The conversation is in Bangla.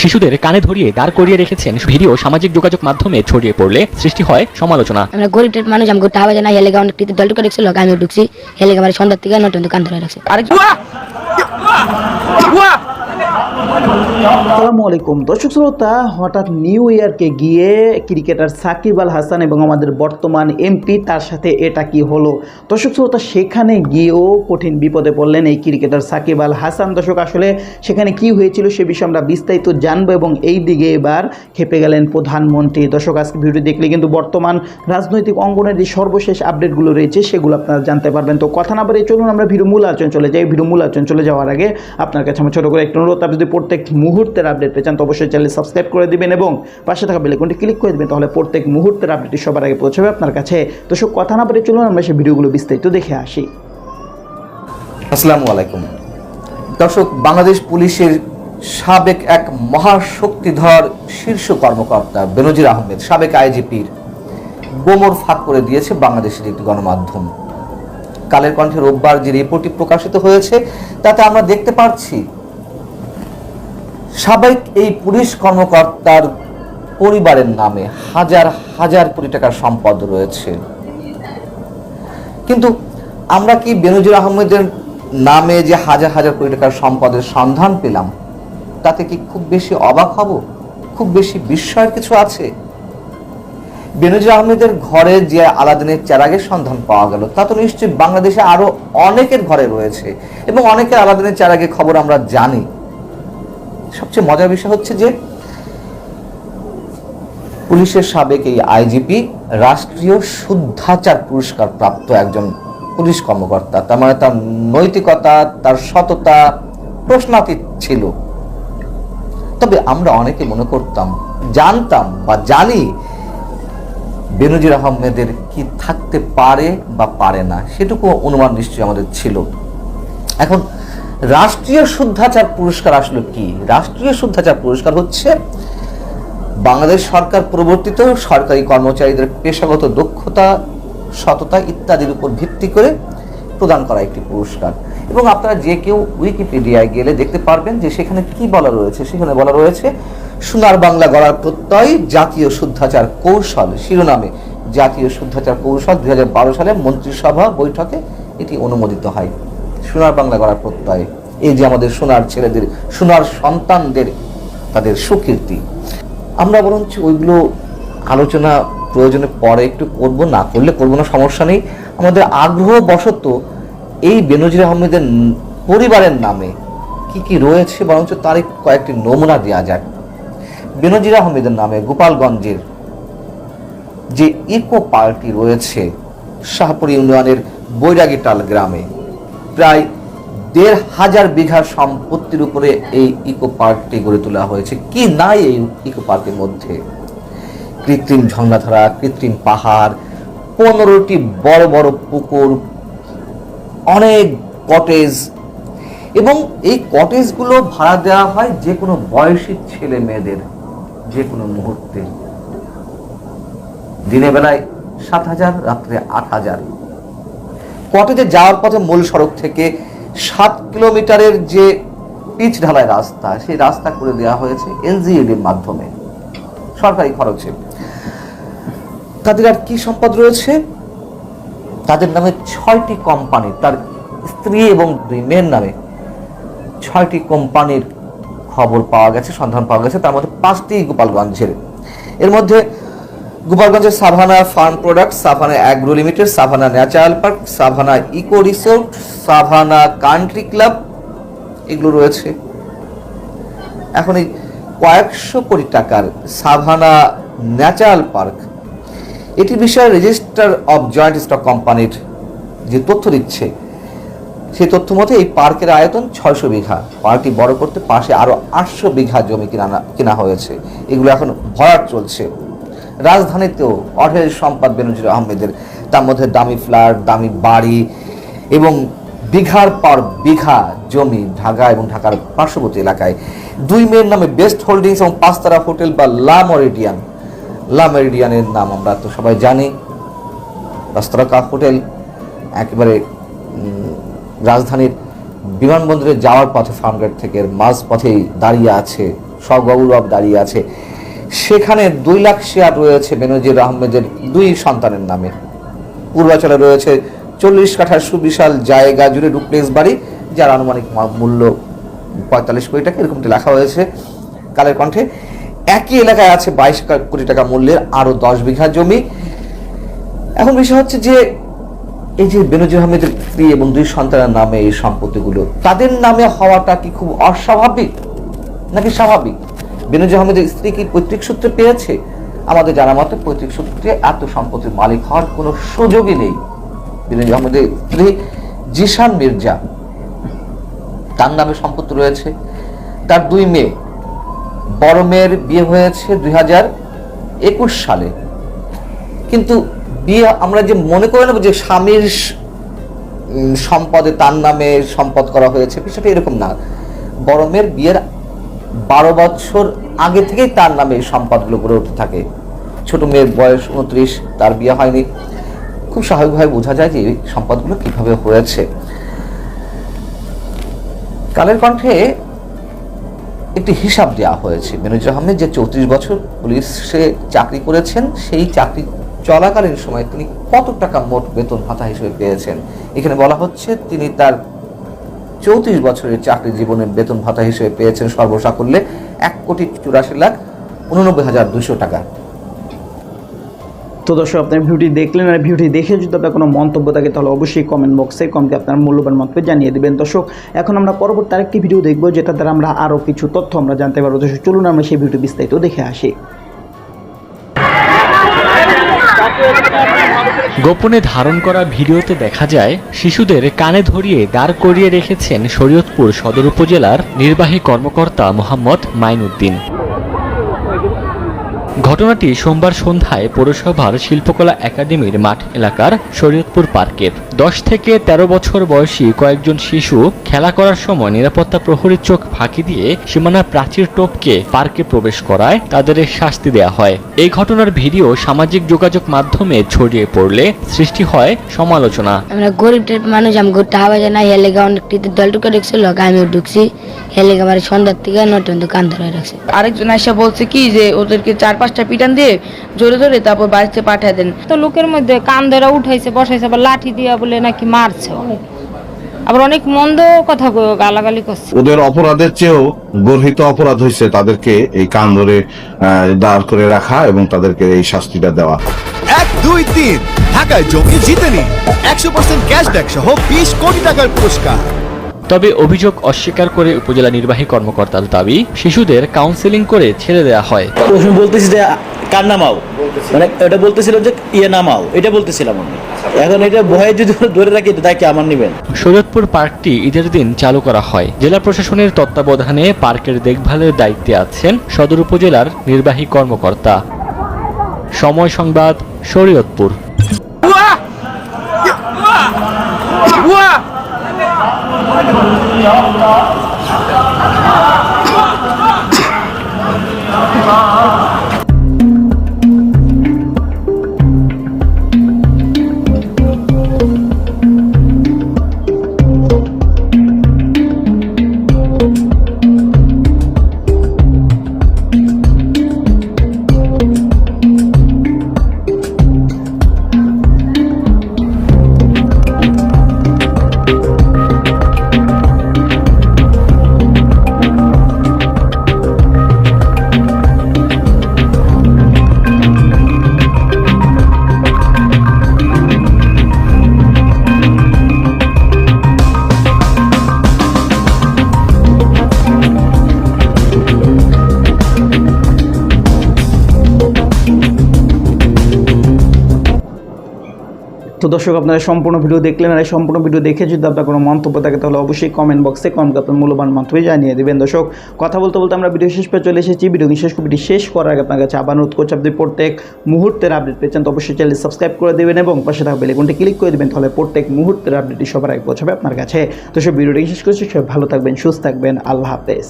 শিশুদের কানে ধরিয়ে দাঁড় করিয়ে রেখেছেন ভিডিও সামাজিক যোগাযোগ মাধ্যমে ছড়িয়ে পড়লে সৃষ্টি হয় সমালোচনা। আমরা গরিব মানুষ আমি করতে হবে না হেলে কৃতি দল টুকা ঢুকছিল আমি ঢুকছি হেলে আমার সন্ধ্যার থেকে নটন দোকান ধরে রাখছে। আরেক আসসালামু আলাইকুম দর্শক শ্রোতা, হঠাৎ নিউ ইয়ারকে গিয়ে ক্রিকেটার সাকিব আল হাসান এবং আমাদের বর্তমান এমপি, তার সাথে এটা কি হলো? দর্শক শ্রোতা, সেখানে গিয়েও কঠিন বিপদে পড়লেন এই ক্রিকেটার সাকিব আল হাসান। দর্শক, আসলে সেখানে কি হয়েছিল সে বিষয়ে আমরা বিস্তারিত জানব এবং এই দিকে এবার খেপে গেলেন প্রধানমন্ত্রী। দর্শক, আজকে ভিডিও দেখলে কিন্তু বর্তমান রাজনৈতিক অঙ্গনের যে সর্বশেষ আপডেটগুলো রয়েছে, সেগুলো আপনারা জানতে পারবেন। তো কথা না বলে চলুন, আমরা ভিডিও মূল আলোচনা চলে যাই। ভিডিও মূল আলোচনা চলে যাওয়ার আগে আপনার কাছে আমার ছোটো করে একটু অনুরোধ, আপনি যদি প্রত্যেক মুহূর্তের আপডেট পেয়ে চান তো অবশ্যই চ্যানেল সাবস্ক্রাইব করে দিবেন এবং পাশে থাকা বেলেকনটি ক্লিক করে দিবেন, তাহলে প্রত্যেক মুহূর্তের আপডেটটি সবার আগে পৌঁছাবে আপনার কাছে। তো সব কথা না বলে চলুন, আমরা সেই ভিডিওগুলো বিস্তারিত দেখে আসি। আসসালামু আলাইকুম। দর্শক, বাংলাদেশ পুলিশের সাবেক এক মহাশক্তিধর শীর্ষ কর্মকর্তা বেনজির আহমেদ, সাবেক আইজিপির গোমর ফাঁক করে দিয়েছে বাংলাদেশের একটি গণমাধ্যম। কালের কণ্ঠে রোববার যে রিপোর্টটি প্রকাশিত হয়েছে, তাতে আমরা দেখতে পাচ্ছি সাবেক এই পুলিশ কর্মকর্তার পরিবারের নামে হাজার হাজার কোটি টাকার সম্পদ রয়েছে। কিন্তু আমরা কি বেনজির আহমেদের নামে যে হাজার হাজার কোটি টাকার সম্পদের সন্ধান পেলাম, তাতে কি খুব বেশি অবাক হব? খুব বেশি বিস্ময়ের কিছু আছে? বেনজির আহমেদের ঘরে যে আলাদিনের চেরাগের সন্ধান পাওয়া গেল, তা তো নিশ্চয়ই বাংলাদেশে আরও অনেকের ঘরে রয়েছে। এবং অনেকের আলাদিনের চেরাগের খবর আমরা জানি। সবচেয়ে মজার বিষয় হচ্ছে যে পুলিশের সাবেক এই আইজিপি রাষ্ট্রীয় শুদ্ধাচার পুরস্কার প্রাপ্ত একজন পুলিশ কর্মকর্তা। তার মানে তার নৈতিকতা, তার সততা প্রশ্নাতীত ছিল। তবে আমরা অনেকে মনে করতাম, জানতাম বা জানি বেনজির আহমেদের কি থাকতে পারে বা পারে না, সেটুকু অনুমান নিশ্চয়ই আমাদের ছিল। এখন রাষ্ট্রীয় শুদ্ধাচার পুরস্কার আসলে কি? রাষ্ট্রীয় শুদ্ধাচার পুরস্কার হচ্ছে বাংলাদেশ সরকার প্রবর্তিত সরকারি কর্মচারীদের পেশাগত দক্ষতা, সততা ইত্যাদির উপর ভিত্তি করে প্রদান করা একটি পুরস্কার। এবং আপনারা যে কেউ উইকিপিডিয়ায় গেলে দেখতে পারবেন যে সেখানে কি বলা রয়েছে। সেখানে বলা রয়েছে, সোনার বাংলা গড়ার প্রত্যয়, জাতীয় শুদ্ধাচার কৌশল। শিরোনামে, জাতীয় শুদ্ধাচার কৌশল দুই হাজার বারো সালে মন্ত্রিসভা বৈঠকে এটি অনুমোদিত হয়। সোনার বাংলা গড়ার প্রত্যয়। এই যে আমাদের সোনার ছেলেদের, সোনার সন্তানদের, তাদের সুকীর্তি। আমরা বরঞ্চ ওইগুলো আলোচনা প্রয়োজনে পরে একটু করব, না করলে করব না, সমস্যা নেই। আমাদের আগ্রহ বশত এই বেনজির আহমেদের পরিবারের নামে কি কি রয়েছে, বরঞ্চ তার কয়েকটি নমুনা দেওয়া যাক। বেনজির আহমেদের নামে গোপালগঞ্জের যে ইকো পার্কটি রয়েছে, শাহপুর ইউনিয়নের বৈরাগীটাল গ্রামে। প্রায় দেড় হাজার বিঘা সম্পত্তির উপরে এই ইকো পার্কটি গড়ে তোলা হয়েছে। কি নাই এই ইকো পার্কের মধ্যে? কৃত্রিম ঝর্ণাধারা, কৃত্রিম পাহাড়, পনেরোটি বড় বড় পুকুর, অনেক কটেজ এবং এই কটেজগুলো ভাড়া দেওয়া হয় যে কোনো বয়সী ছেলে মেয়েদের যে কোনো মুহূর্তে। দিনের বেলায় সাত হাজার, রাত্রে আট হাজার। কটেজে যাওয়ার পথে মূল সড়ক থেকে সাত কিলোমিটারের যে পিচ ঢালাই রাস্তা, সেই রাস্তা করে দেওয়া হয়েছে এনজিইডির মাধ্যমে। সরকারি খরচে তাদের আর কি সম্পদ রয়েছে? তাদের নামে ছয়টি কোম্পানি তার স্ত্রী এবং দুই মেয়ের নামে ছয়টি কোম্পানির খবর পাওয়া গেছে, সন্ধান পাওয়া গেছে। তার মধ্যে পাঁচটি গোপালগঞ্জের। এর মধ্যে গোপালগঞ্জের Savannah farm product, Savannah agro limited, Savannah natural park, Savannah eco resort, Savannah country club, এগুলো রয়েছে। এখন এই কয়েকশো কোটি টাকার সাভানা ন্যাচারাল পার্ক, এটি বিষয়ে রেজিস্টার অফ জয়েন্ট স্টক কোম্পানির যে তথ্য দিচ্ছে সেই তথ্য মতে এই পার্কের আয়তন ছয়শো বিঘা। পার্কটি বড় করতে পাশে আরও আটশো বিঘা জমি কিনা কেনা হয়েছে। এগুলো এখন ভরাট চলছে। রাজধানীতেও অঢেল সম্পদ বেনজির আহমেদের। তার মধ্যে দামি ফ্ল্যাট, দামি বাড়ি এবং বিঘার পর বিঘা জমি ঢাকা এবং ঢাকার পার্শ্ববর্তী এলাকায়। দুই মেয়ের নামে বেস্ট হোল্ডিংস এবং পাঁচতারা হোটেল বা লা মরিডিয়ান। লা মেরিডিয়ানের নাম আমরা তো সবাই জানি। পাঁচতারকা হোটেল, একেবারে রাজধানীর বিমানবন্দরে যাওয়ার পথে ফার্মগেট থেকে মাঝ পথেই দাঁড়িয়ে আছে, সগৌরব দাঁড়িয়ে আছে। সেখানে দুই লাখ শেয়ার রয়েছে বেনজির আহমেদের দুই সন্তানের নামে। পূর্বাচলে রয়েছে চল্লিশ কাঠার সুবিশাল জায়গা জুড়ে ডুপ্লেক্স বাড়ি, যার আনুমানিক মূল্য পঁয়তাল্লিশ কোটি টাকা, এরকমটি লেখা হয়েছে কালের কণ্ঠে। একই এলাকায় আছে বাইশ কোটি টাকা মূল্যের আরও দশ বিঘা জমি। এখন বিষয় হচ্ছে যে, এই যে বেনজির আহমেদের স্ত্রী এবং দুই সন্তানের নামে এই সম্পত্তিগুলো, তাদের নামে হওয়াটা কি খুব অস্বাভাবিক নাকি স্বাভাবিক? বেনজির আহমেদের স্ত্রী কি পৈতৃক সূত্রে পেয়েছে? আমাদের জানা মতে পৈতৃক সূত্রে এত সম্পত্তির মালিক হওয়ার কোনো সুযোগই নেই। বেনজির আহমেদের স্ত্রী জিশান মির্জা। তার নামে সম্পত্তি রয়েছে। তার দুই মেয়ে। বড় মেয়ের বিয়ে হয়েছে দুই হাজার একুশ সালে। কিন্তু বিয়ে আমরা যে মনে করে নেব যে স্বামীর সম্পদে তার নামে সম্পদ করা হয়েছে বিষয়টা এরকম না। বড় মেয়ের বিয়ের বারো বছর আগে থেকেই তার নামে এই সম্পদগুলো গড়ে উঠতে থাকে। ছোট মেয়ের বয়স উনত্রিশ, তার বিয়ে হয়নি। খুব স্বাভাবিকভাবে বোঝা যায় যে এই সম্পদগুলো কীভাবে হয়েছে। কালের কণ্ঠে একটি হিসাব দেওয়া হয়েছে। বেনজির আহমেদ যে চৌত্রিশ বছর পুলিশে চাকরি করেছেন, সেই চাকরি চলাকালীন সময় তিনি কত টাকা মোট বেতন ভাতা হিসেবে পেয়েছেন? এখানে বলা হচ্ছে তিনি তার চৌত্রিশ বছরের চাকরি জীবনের বেতন ভাতা হিসেবে পেয়েছেন সর্বসাকুল্যে এক কোটি চুরাশি লাখ উননব্বই হাজার দুশো টাকা। তো দর্শক, আপনার ভিডিওটি দেখলেন আর ভিডিওটি দেখে যদি আপনার কোনো মন্তব্য থাকে, তাহলে অবশ্যই কমেন্ট বক্সে কমকে আপনার মূল্যবান মন্তব্য জানিয়ে দেবেন। দর্শক, এখন আমরা পরবর্তী আরেকটি ভিডিও দেখব যেটা দ্বারা আমরা আরও কিছু তথ্য আমরা জানতে পারব। দর্শক, চলুন আমরা সেই ভিডিও বিস্তারিত দেখে আসি। গোপনে ধারণ করা ভিডিওতে দেখা যায়, শিশুদের কানে ধরিয়ে দাঁড় করিয়ে রেখেছেন শরীয়তপুর সদর উপজেলার নির্বাহী কর্মকর্তা মোহাম্মদ মাইনুদ্দিন। ঘটনাটি সোমবার সন্ধ্যায় পৌরসভার শিল্পকলা একাডেমির মাঠ এলাকার শরীয়তপুর পার্কের। দশ থেকে ১৩ বছর বয়সী কয়েকজন শিশু খেলা করার সময় নিরাপত্তা প্রহরীর চোখ ফাঁকি দিয়ে সীমানা প্রাচীর টোপকে পার্কে প্রবেশ করায় তাদের শাস্তি দেয়া হয়। এই ঘটনার ভিডিও সামাজিক যোগাযোগ মাধ্যমে ছড়িয়ে পড়লে সৃষ্টি হয় সমালোচনা। আমরা গরিব মানুষ আমি টাকা নাই হেলে ঢুকছি। হেলে আমার সন্ধ্যার থেকে নটা পর্যন্ত কান ধরে রাখছে। আরেকজন এসে বলছে কি যে ওদেরকে চার পাঁচটা পিটান দিয়ে জোরে জোরে তারপর বাড়িতে পাঠিয়ে দেন। তো লোকের মধ্যে কান ধরে উঠাইছে বসাইছে আবার লাঠি দিয়া বলে নাকি মারছে আবার অনেক মন্দ কথা গালাগালি করছে। ওদের অপরাধের চেয়েও গর্হিত অপরাধ হয়েছে তাদেরকে এই কান ধরে আহ, দাঁড় করে রাখা এবং তাদেরকে এই শাস্তিটা দেওয়া। এক দুই তিন। ঢাকায় জমি জিতে নিন একশো পার্সেন্ট ক্যাশব্যাক সহ বিশ কোটি টাকার পুরস্কার। তবে অভিযোগ অস্বীকার করে উপজেলা নির্বাহী কর্মকর্তার দাবি শিশুদের কাউন্সেলিং করে ছেড়ে দেওয়া হয়। বলতেছি যে কার নামাও মানে এটা বলতেছিলাম যে ইয়ে নামাও এটা বলতেছিলাম আমি। এখন এটা ভয়ে যদি ধরে রাখি দায়িত্ব আমার নেবেন। শরীয়তপুর পার্কটি ঈদের দিন চালু করা হয়। জেলা প্রশাসনের তত্ত্বাবধানে পার্কের দেখভালের দায়িত্বে আছেন সদর উপজেলার নির্বাহী কর্মকর্তা। সময় সংবাদ শরীয়তপুর। يا الله তো দর্শক, আপনারা সম্পূর্ণ ভিডিও দেখলেন আর এই সম্পূর্ণ ভিডিও দেখে যদি আপনার কোনো মন্তব্য থাকে, তাহলে অবশ্যই কমেন্ট বক্সে কমেন্ট আপনার মূল্যবান মন্তব্য জানিয়ে দেবেন। দর্শক, কথা বলতে বলতে আমরা ভিডিও শেষ পে চলে এসেছি। ভিডিও শেষ ভিডিও শেষ করার আগে আপনার কাছে আবার অনুরোধ করছি, আপনি প্রত্যেক মুহূর্তের আপডেট পেয়েছেন তো অবশ্যই চ্যানেল সাবস্ক্রাইব করে দেবেন এবং পাশে থাকা বেলেগুনটি ক্লিক করে দেবেন, তাহলে প্রত্যেক মুহূর্তের আপডেটটি সবার আগে পৌঁছাবে আপনার কাছে। তো সব ভিডিওটি শেষ করছি। সবাই ভালো থাকবেন, সুস্থ থাকবেন। আল্লাহ হাফেজ।